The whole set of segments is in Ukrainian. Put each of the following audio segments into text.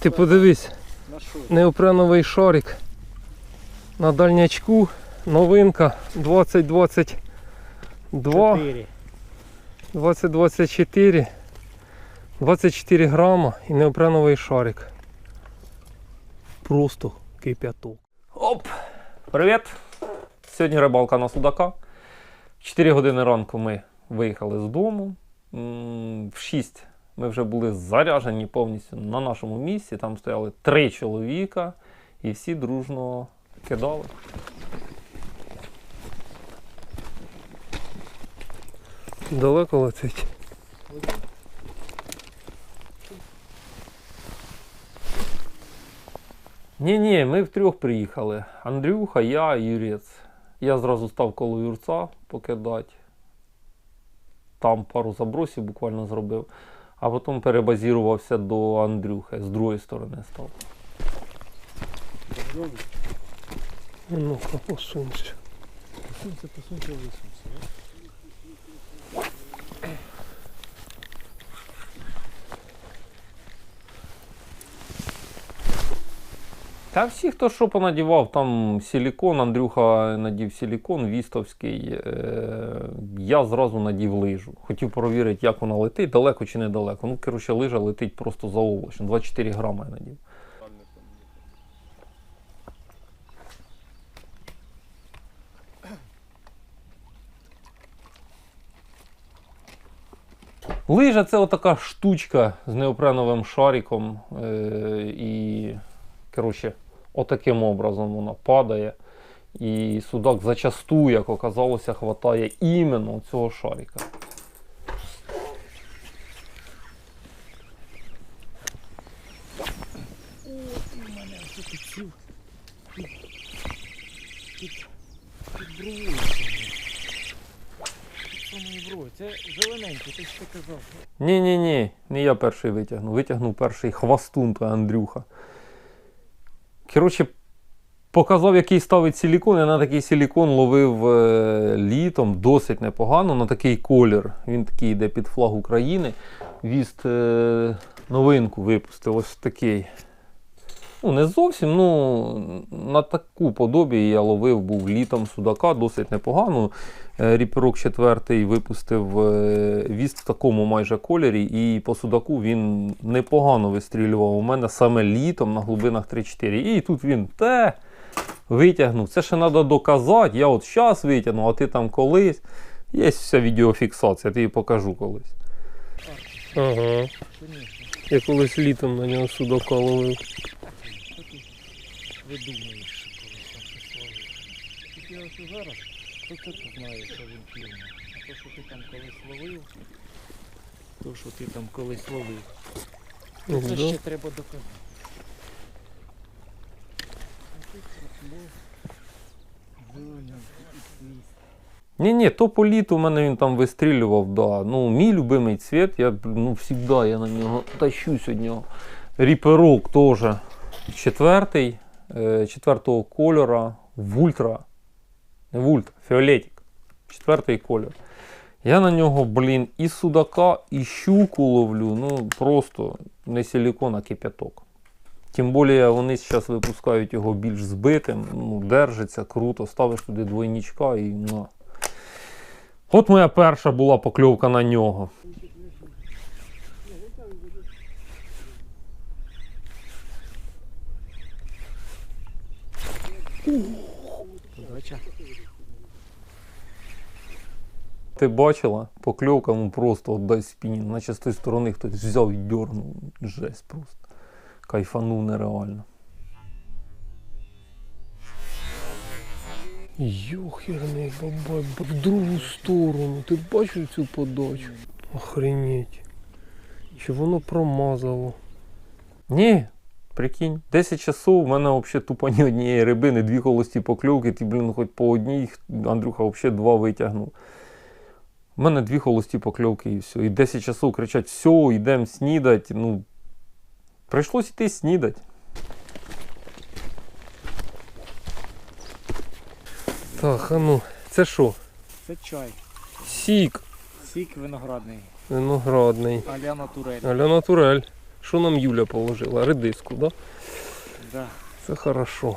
Ти подивись, неопреновий шарик на дальнячку. Новинка 2022, 2024, 24 грама і неопреновий шарик. Просто кип'яток. Оп! Привіт! Сьогодні рибалка на судака. 4 години ранку ми виїхали з дому. В 6 ми вже були заряжені повністю на нашому місці. Там стояли три чоловіка і всі дружно кидали. Далеко летить. Ні, ні, ми втрьох приїхали. Андрюха, я і Юрець. Я зразу став коло Юрця покидати. Там пару забросів буквально зробив. А потім перебазірувався до Андрюхи, з другої сторони став. Ну-ка, посунься. Посунься, посунься, висунься. Та всі, хто що понадівав, там силікон, Андрюха надів силікон, вістовський. Е- я зразу надів лижу. Хотів перевірити, як вона летить, далеко чи недалеко. Ну, коротше, лижа летить просто заоблачно. 24 грама я надів. Лижа це отака штучка з неопреновим шариком. Е- і, коротше, отаким образом вона падає. І судак зачасту, як оказалося, хватає іменно цього шарика. Це зелененький, ти ж казав. Ні, ні, ні, не я перший витягнув. Витягнув перший хвастун, то Андрюха. Коротше, показав, який ставить силікон. Я на такий силікон ловив е, літом досить непогано, на такий колір. Він такий йде під флаг України. Віст е, новинку випустив ось такий. Ну, не зовсім, ну на таку подобі я ловив був літом судака досить непогано. Е, Ріперок 4 випустив е, віст в такому майже кольорі, і по судаку він непогано вистрілював у мене саме літом на глибинах 3-4. І тут він те витягнув. Це ще треба доказати. Я от зараз витягну, а ти там колись. Є вся відеофіксація, я тобі покажу колись. Ага. Я колись літом на нього судака ловив. Видумуєш, що колись там щось ловив? Тільки я ось зараз, то це ти знаєш, що він фірма. А то, що ти там колись ловив, то, що ти там колись ловив, Ну, це ще треба доказати. Ні, ні, то по літу у мене він там вистрілював, да. Ну, мій любимий цвіт, я ну, завжди я на нього тащусь від нього. Ріперок теж четвертий, четвертого кольора в ультра. Не в ультра, фіолетик. Четвертий кольор. Я на нього, блін, і судака, і щуку ловлю. Ну, просто не силікон, а кипяток. Тим більше вони зараз випускають його більш збитим, ну, держиться, круто, ставиш туди двойничка і на. От моя перша була покльовка на нього. Удача. Ти бачила? Покльовка ну просто отдай спінінг. Наче з тої сторони хтось взяв і дьорнув. Жесть просто. Кайфанув нереально. Йохерний бабай, в другу сторону. Ти бачив цю подачу? Охренеть. Чи воно промазало? Ні, прикинь. 10 часов в мене взагалі тупо ні однієї рибини, дві холості покльовки, ти, блін, хоч по одній, Андрюха взагалі два витягнув. У мене дві холості покльовки і все. І 10 часов кричать, все, йдемо снідати. Ну, прийшлось йти снідати. Так, а ну, це що? Це чай. Сік Сік виноградний. виноградний. Аля натурель. Аля натурель. Що нам Юля положила? Редиску, да? Да. Це хорошо.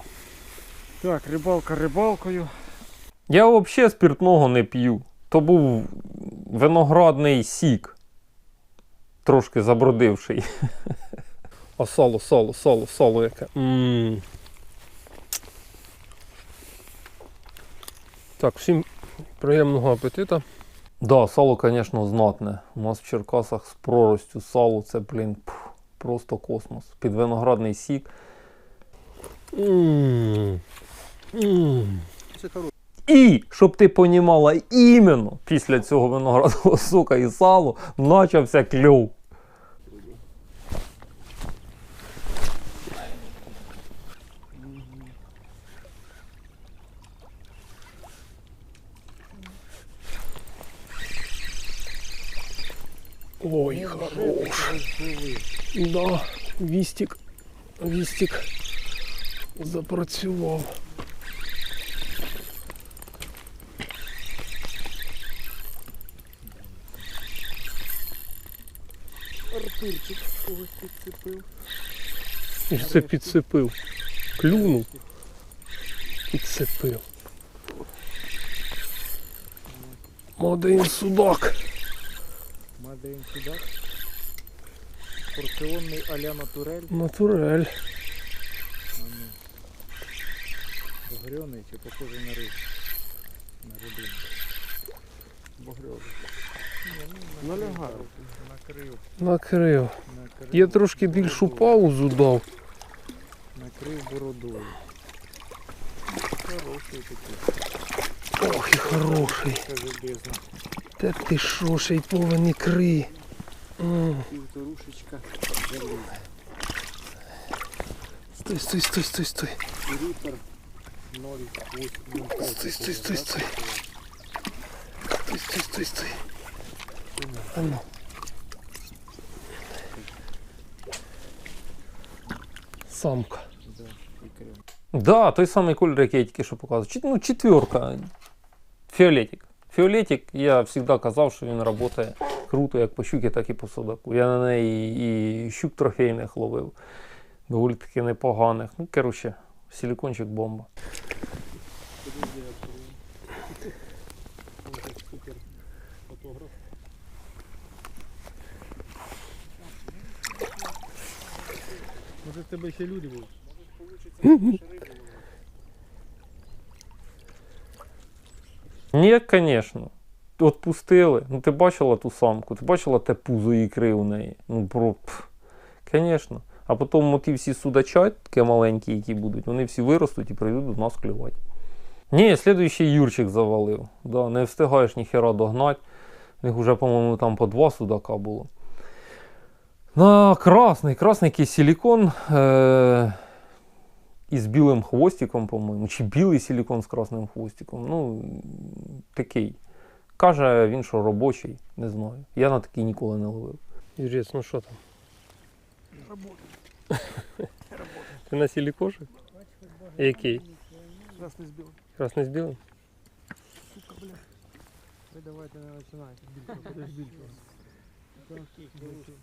Так, рибалка рибалкою. Я взагалі спиртного не п'ю. То був виноградний сік, трошки забродивший. А сало, сало, сало, сало яке. м Так, всім приємного апетита. Да, сало, звісно, знатне. У нас в Черкасах з проростю сало це, блін, пф, просто космос. Під виноградний сік. І, щоб ти понімала, іменно після цього виноградного сока і сало почався кльов. Ой, хорош. Да, вістик, вістик запрацював. Артурчик когось підцепив. І все підсипив. Клюнув. Підсипив. Один судак. Мадейн судак. Порціонний аля натурель. Натурель. Ну. Багряний чи похожий на риб? На рибину. Багряний. Налягав. Накрив. Накрив. накрив. Я трошки більшу паузу дав. Накрив бородою. Хороший такий. Ох і хороший. Та ти що, ще й повен ікри. М. Півторушечка. Заліз. Стой, стой, стой, стой, стой. Ріпер 0,8. Стой, стой, стой, стой. Стой, стой, стой, стой. А ну. Самка. Да, ікрем. Да, той самий колір, який я тільки що показував. Чет- Ну, четверка. Фіолетик. Фіолетик, я завжди казав, що він працює Круто як по щуки, так і по судаку. Я на неї і щук трофейних ловив. Доволі таки непоганих. Ну, коротше, силікончик бомба. Може в тебе ще люди будуть? Ні, звісно. Отпустили. Ну, ти бачила ту самку, ти бачила те пузо ікри у неї. Ну, про. Звісно. А потім ті всі судача, такі маленькі, які будуть, вони всі виростуть і прийдуть до нас клювати. Ні, слідуючий Юрчик завалив. Да, не встигаєш ніхера догнати. У них вже, по-моєму, там по два судака було. На красний, красний якийсь силікон е- із білим хвостиком, по-моєму. Чи білий силікон з красним хвостиком. Ну, такий. Каже він, що робочий, не знаю. Я на такий ніколи не ловив. Юрець, ну що там? Ти на силікоші? Який? Красний збив. Красний з білим? Сука, бля. Ви давайте не починайте. Більше, будеш більше.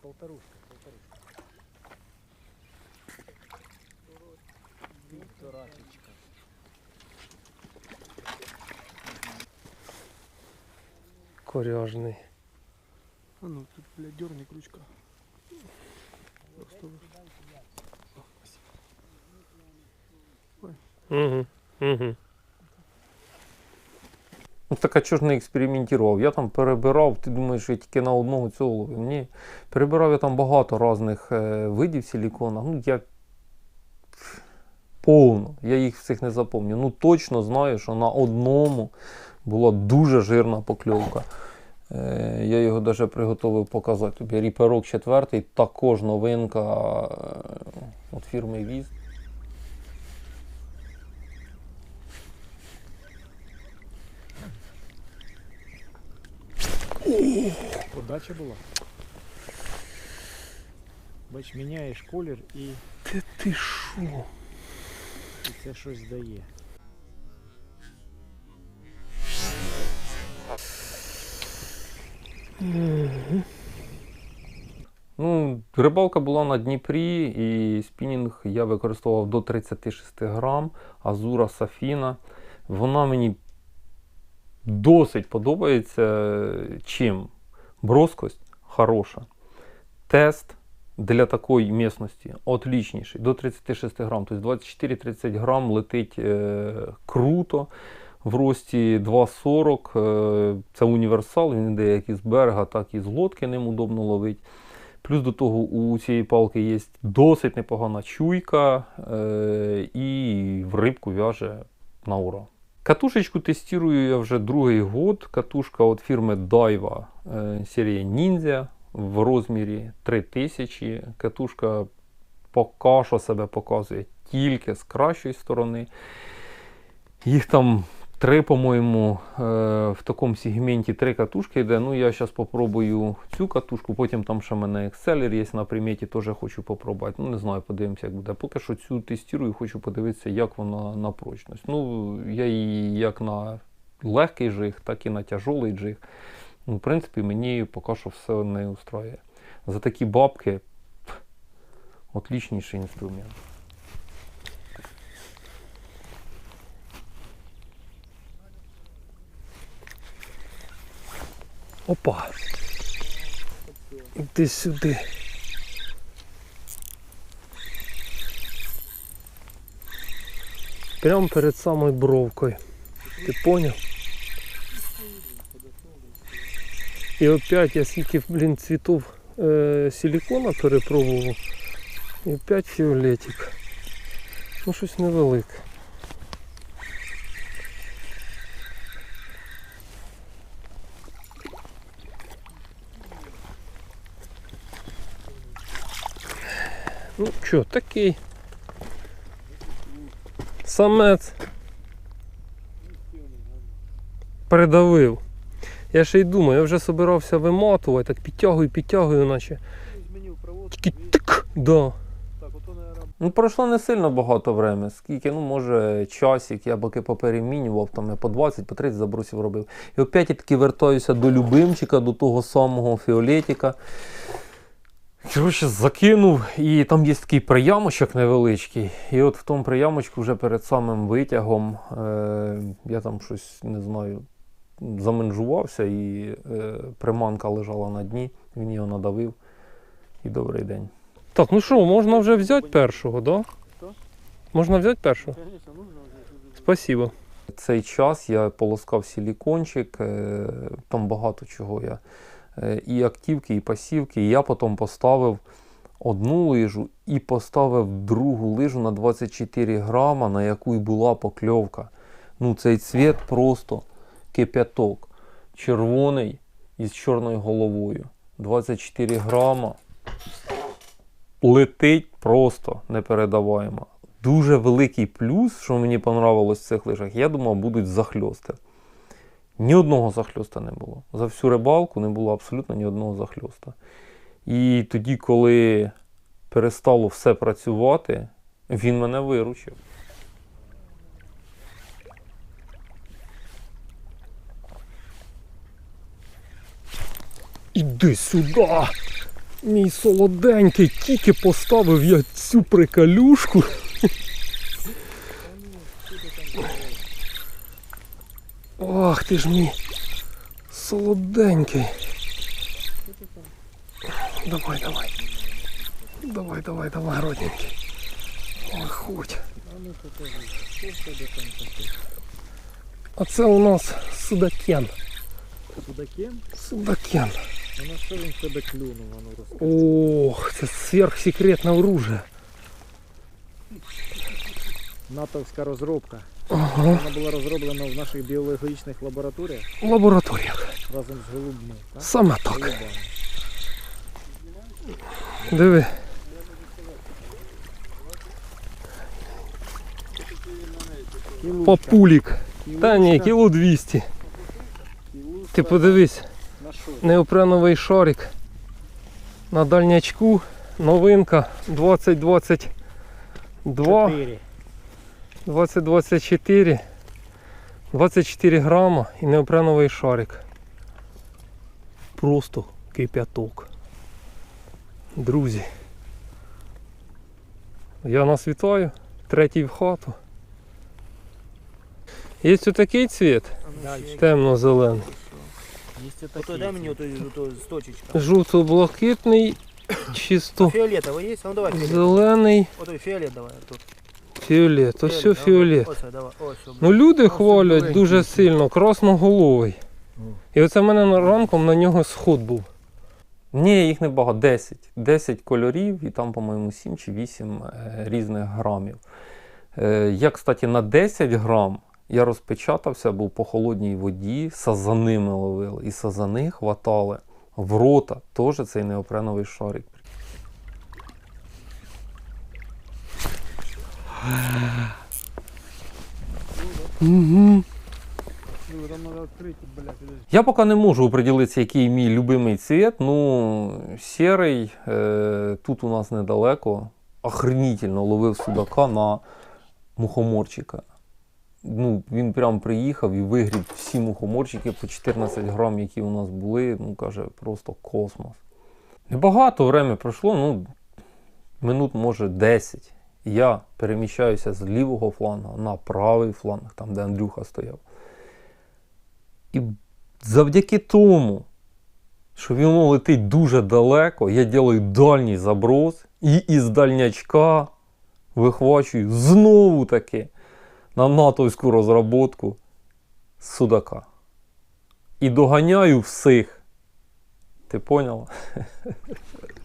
Полторушка, полторушка. Півторашечка. Коряжний. А ну, тут, блядь, дерни крючка. Просто Угу. Угу. Так а чого ж не експериментував? Я там перебирав, ти думаєш, я тільки на одного цього ловив? Ні. Перебирав я там багато різних е, видів силікона. Ну, я повно, я їх всіх не запам'ятаю. Ну точно знаю, що на одному була дуже жирна покльовка. Е, я його навіть приготовив показати тобі. Ріперок четвертий, також новинка е, від фірми Віз. Подача була. Бач, міняєш колір і, Ти ти що? і це щось дає. Ну, рибалка була на Дніпрі, і спінінг я використовував до 36 грам, Азура Сафіна. Вона мені досить подобається. Чим? Броскость хороша. Тест для такої місності отлічніший. До 36 грам. Тобто 24-30 грам летить е, круто. В рості 2,40. Е, це універсал, він йде як із берега, так і з лодки, ним удобно ловить. Плюс до того у цієї палки є досить непогана чуйка е, і в рибку в'яже на ура. Катушечку тестую я вже другий год. Катушка від фірми Daiwa е, серія Ninja в розмірі 3000. Катушка поки що себе показує тільки з кращої сторони. Їх там три, по-моєму, е, в такому сегменті три катушки йде. Ну, я зараз попробую цю катушку, потім там ще в мене Exceller є на приметі, теж хочу попробувати. Ну, не знаю, подивимося, як буде. Поки що цю тестую, хочу подивитися, як вона на прочність. Ну, я її як на легкий жиг, так і на тяжолий джиг. Ну, в принципі, мені поки що все не устраює. За такі бабки отлічніший інструмент. Опа. Іди сюди. Прямо перед самою бровкою. Ти поняв? І опять я скільки, блін, цвітов е, силикона перепробував. І опять фіолетик. Ну щось невелике. Ну що, такий. Самець. Передавив. Я ще й думаю, я вже собирався виматувати, так підтягую, підтягую, наче. Змінив проводку. Тик. Да. Ну, пройшло не сильно багато времени. Скільки, ну, може, часик, я поки поперемінював, там я по 20, по 30 забросів робив. І опять я таки вертаюся до любимчика, до того самого фіолетика. Коротше, закинув, і там є такий приямочок невеличкий. І от в тому приямочку вже перед самим витягом е, я там щось не знаю, заменжувався, і е, приманка лежала на дні, він його надавив. І добрий день. Так, ну що, можна вже взяти першого, да? Що? Можна взяти першого? Спасибо. Цей час я полоскав силікончик, е, там багато чого я. Е, І активки, і пасівки. Я потім поставив одну лижу і поставив другу лижу на 24 грама, на яку і була покльовка. Ну, цей цвіт просто кипяток. Червоний із чорною головою. 24 грама. Летить просто непередаваємо. Дуже великий плюс, що мені понравилось в цих лижах, я думав, будуть захльости. Ні одного захльоста не було. За всю рибалку не було абсолютно ні одного захльоста. І тоді, коли перестало все працювати, він мене виручив. Іди сюди. Мій солоденький, тільки поставив я цю приколюшку. Ах ти ж мій солоденький. Давай, давай. Давай, давай, давай, родненький. Ой, ходь. А це у нас судакен. Судакен? Судакен. А на що він тебе клюнув, а ну розкажи. Ох, це сверхсекретне оружие. Натовська розробка. Ага. Вона була розроблена в наших біологічних лабораторіях лабораторіях. разом з голубми. Так? Саме так. Голубами. Диви. Папулік. Та ні, кіло 200. кілушка Ти подивись, неопреновий шарик. На дальнячку. Новинка 2022. Чотири. 2024. 24 грама і неопреновий шарик. Просто кипяток. Друзі. Я нас вітаю. Третій в хату. Є ось такий цвіт, темно-зелений. Дай мені ото, ото з точечка. Жовто-блакитний, чисто Фіолетовий є? Ну давай зелений, Ото фіолет давай. Тут. Фіолет. Ось все фіолет. Ну люди хвалять дуже сильно, красноголовий. І оце в мене ранком на нього сход був. Ні, їх небагато, 10. 10 кольорів і там, по-моєму, 7 чи 8 е, різних грамів. Е, я, кстати, на 10 грам я розпечатався, був по холодній воді, сазаними ловили. І сазани хватали в рота. Теж цей неопреновий шарик. Я поки не можу оприділитися, який мій любимий цвіт. Ну, сірий, е, тут у нас недалеко. Охренительно ловив судака на мухоморчика. Ну, він прям приїхав і вигріб всі мухоморчики по 14 грам, які у нас були. Ну, каже, просто космос. Небагато время пройшло, ну, минут, може, 10. Я переміщаюся з лівого флангу на правий фланг, там, де Андрюха стояв. І завдяки тому, що воно летить дуже далеко, я ділаю дальній заброс і із дальнячка вихвачую знову таки на натовську розробку судака. І доганяю всіх. Ти поняла?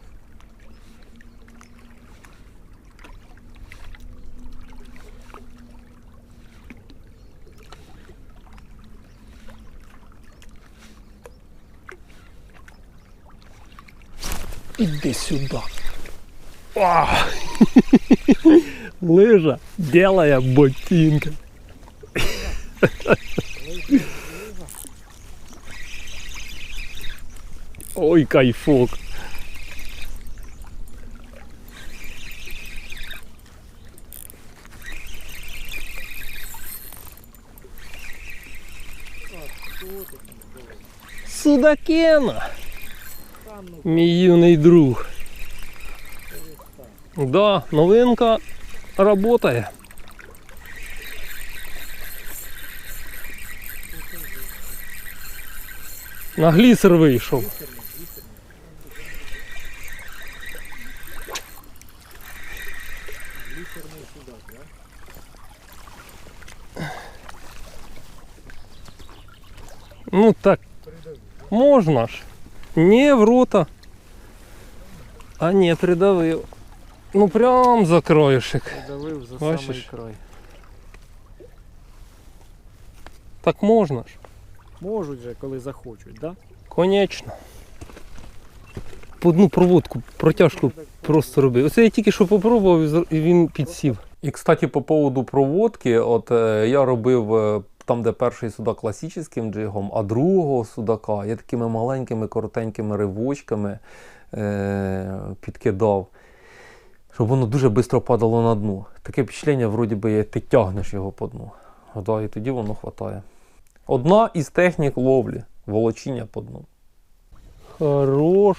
Іди сюди. А! Лижа, делая ботинка. Ой, кайфок. Судакена. Мій юний друг. Да, новинка работає. На глісер вийшов. Ну так, можна ж. Не в рота. А не, придавив. Ну прям за краєшек. Давив за Бачиш? самий край. Так можна ж. Можуть же, коли захочуть, да? Конечно. По одну проводку, протяжку просто робив. Оце я тільки що попробував і і він підсів. І, кстати, по поводу проводки, от е, я робив е, там, де перший судак класичним джигом, а другого судака я такими маленькими коротенькими ривочками е, підкидав, щоб воно дуже швидко падало на дно. Таке впечатлення, вроді би, ти тягнеш його по дну. Да, і тоді воно хватає. Одна із технік ловлі волочіння по дну. Хорош.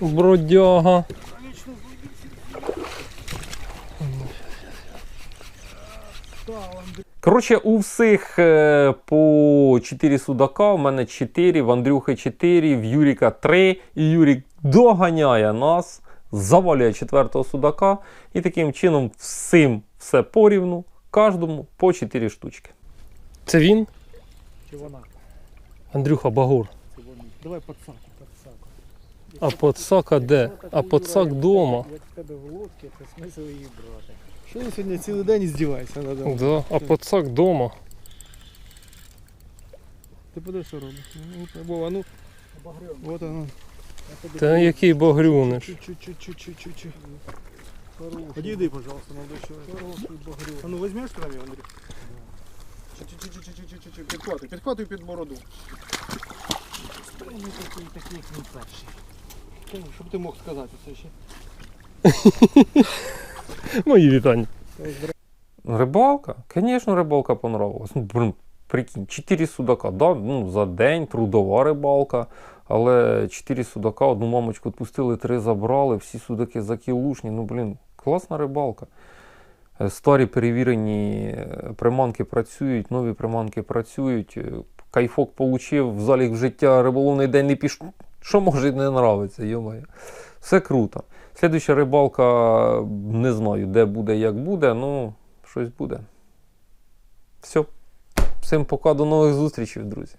Бродяга. Коротше, у всіх е, по 4 судака, у мене 4, в Андрюхи 4, в Юріка 3. І Юрік доганяє нас, завалює четвертого судака. І таким чином всім все порівну, кожному по 4 штучки. Це він? Чи вона? Андрюха Багор. Це вони. Давай подсаку. А подсака де? А подсак дома. Як в тебе в лодці, це смисл її брати. Що ти сьогодні цілий день здіваєшся надо? Да, а подсак дома. Ти подивись, що робиш? Ну, Вова, ну. Вот оно. Та який багрюниш. Подійди, пожалуйста, молодой человек. Хороший багрюн. А ну Андрей? Чуть-чуть-чуть-чуть-чуть. Підхватуй, підхватуй під бороду. Ну, такий такий не перший. Щоб ти мог сказати це ще. Мої вітання. Рибалка? Звісно, рибалка понравилась. Ну, блин, прикинь, 4 судака, да? ну, за день трудова рибалка. Але 4 судака, одну мамочку відпустили, три забрали, всі судаки закілушні. Ну, блін, класна рибалка. Е, Старі перевірені е, приманки працюють, нові приманки працюють. е, Кайфок получив, в залік в життя риболовний день не пішов. Що може не нравиться, йомаю. Все круто. Слідуюча рибалка, не знаю, де буде, як буде, ну, щось буде. Все. Всім пока, до нових зустрічей, друзі.